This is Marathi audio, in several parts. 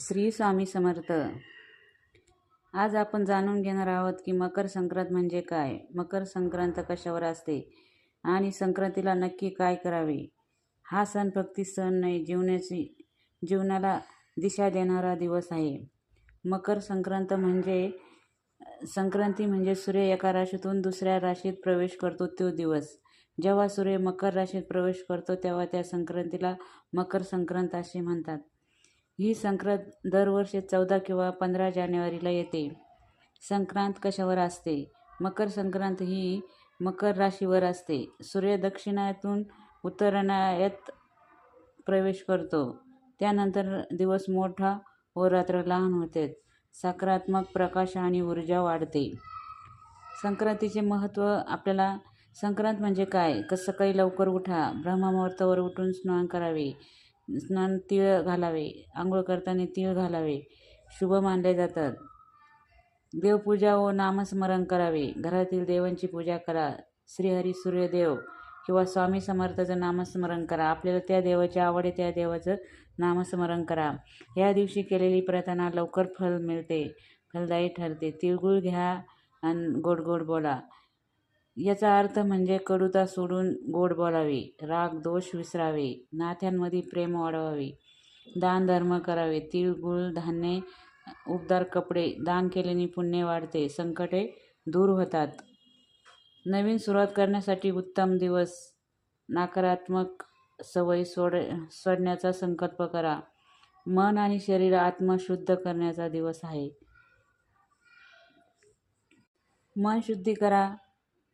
श्री स्वामी समर्थ. आज आपण जाणून घेणार आहोत की मकर संक्रांत म्हणजे काय? मकर संक्रांत कशावर असते? आणि संक्रांतीला नक्की काय करावे? हा सण फक्ती सण नाही जीवनाची जीवनाला दिशा देणारा दिवस आहे. मकर संक्रांत म्हणजे संक्रांती म्हणजे सूर्य एका राशीतून दुसऱ्या राशीत प्रवेश करतो तो दिवस. जेव्हा सूर्य मकर राशीत प्रवेश करतो तेव्हा त्या संक्रांतीला मकर संक्रांत असे म्हणतात. ही संक्रांत दरवर्षी चौदा किंवा पंधरा जानेवारीला येते. संक्रांत कशावर असते? मकर संक्रांत ही मकर राशीवर असते. सूर्य दक्षिणातून उत्तरायणात प्रवेश करतो. त्यानंतर दिवस मोठा व रात्र लहान होते. सकारात्मक प्रकाश आणि ऊर्जा वाढते. संक्रांतीचे महत्त्व आपल्याला संक्रांत म्हणजे काय? कसं सकाळी लवकर उठा. ब्रह्ममुहूर्तावर उठून स्नान करावे. स्नान तीळ घालावे आंघोळ करताना तीळ घालावे शुभ मानले जातात. देवपूजा व नामस्मरण करावे. घरातील देवांची पूजा करा. श्रीहरी सूर्यदेव किंवा स्वामी समर्थाचं नामस्मरण करा. आपल्याला त्या देवाची आवड आहे त्या देवाचं नामस्मरण करा. या दिवशी केलेली प्रार्थना लवकर फल मिळते फलदायी ठरते. तिळगुळ घ्या आणि गोड गोड बोला. याचा अर्थ म्हणजे कडुता सोडून गोड बोलावे राग दोष विसरावे नात्यांमध्ये प्रेम वाढवावे दान धर्म करावे तिळगुळ धान्य उबदार कपडे दान केल्याने पुण्य वाढते संकटे दूर होतात. नवीन सुरुवात करण्यासाठी उत्तम दिवस नकारात्मक सवयी सोड सोडण्याचा संकल्प करा. मन आणि शरीर आत्मशुद्ध करण्याचा दिवस आहे. मन शुद्धी करा.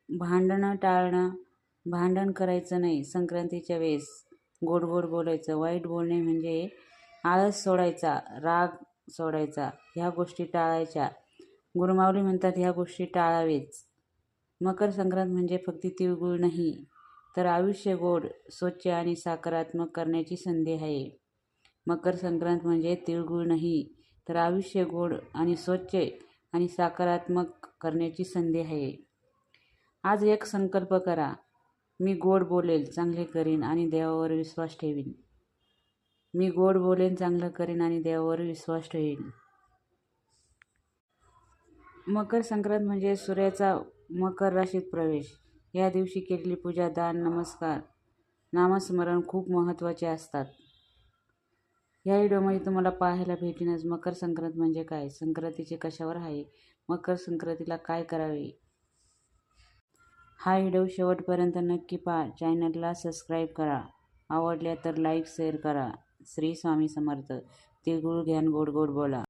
भांडणं टाळणं भांडण करायचं नाही संक्रांतीच्या वेळेस गोड गोड बोलायचं वाईट बोलणे म्हणजे आळस सोडायचा राग सोडायचा ह्या गोष्टी टाळायच्या. गुरुमावली म्हणतात ह्या गोष्टी टाळावेच. मकर संक्रांत म्हणजे फक्त तिळगुळ नाही तर आयुष्य गोड स्वच्छ आणि सकारात्मक करण्याची संधी आहे. मकर संक्रांत म्हणजे तिळगुळ नाही तर आयुष्य गोड आणि स्वच्छ आणि सकारात्मक करण्याची संधी आहे. आज एक संकल्प करा. मी गोड बोलेल चांगले करीन आणि देवावर विश्वास ठेवीन. मी गोड बोलेन चांगलं करीन आणि देवावर विश्वास ठेवीन. मकर संक्रांत म्हणजे सूर्याचा मकर राशीत प्रवेश. या दिवशी केलेली पूजा दान नमस्कार नामस्मरण खूप महत्त्वाचे असतात. या व्हिडिओमध्ये तुम्हाला पाहायला भेटेनच मकर संक्रांत म्हणजे काय? संक्रांतीचे कशावर आहे? मकर संक्रांतीला काय करावे? हा व्हिडिओ शेवटपर्यंत नक्की पहा. चॅनलला सबस्क्राईब करा. आवडल्या तर लाईक शेअर करा. श्री स्वामी समर्थ. तिळगुळ घ्यान गोड गोड बोला.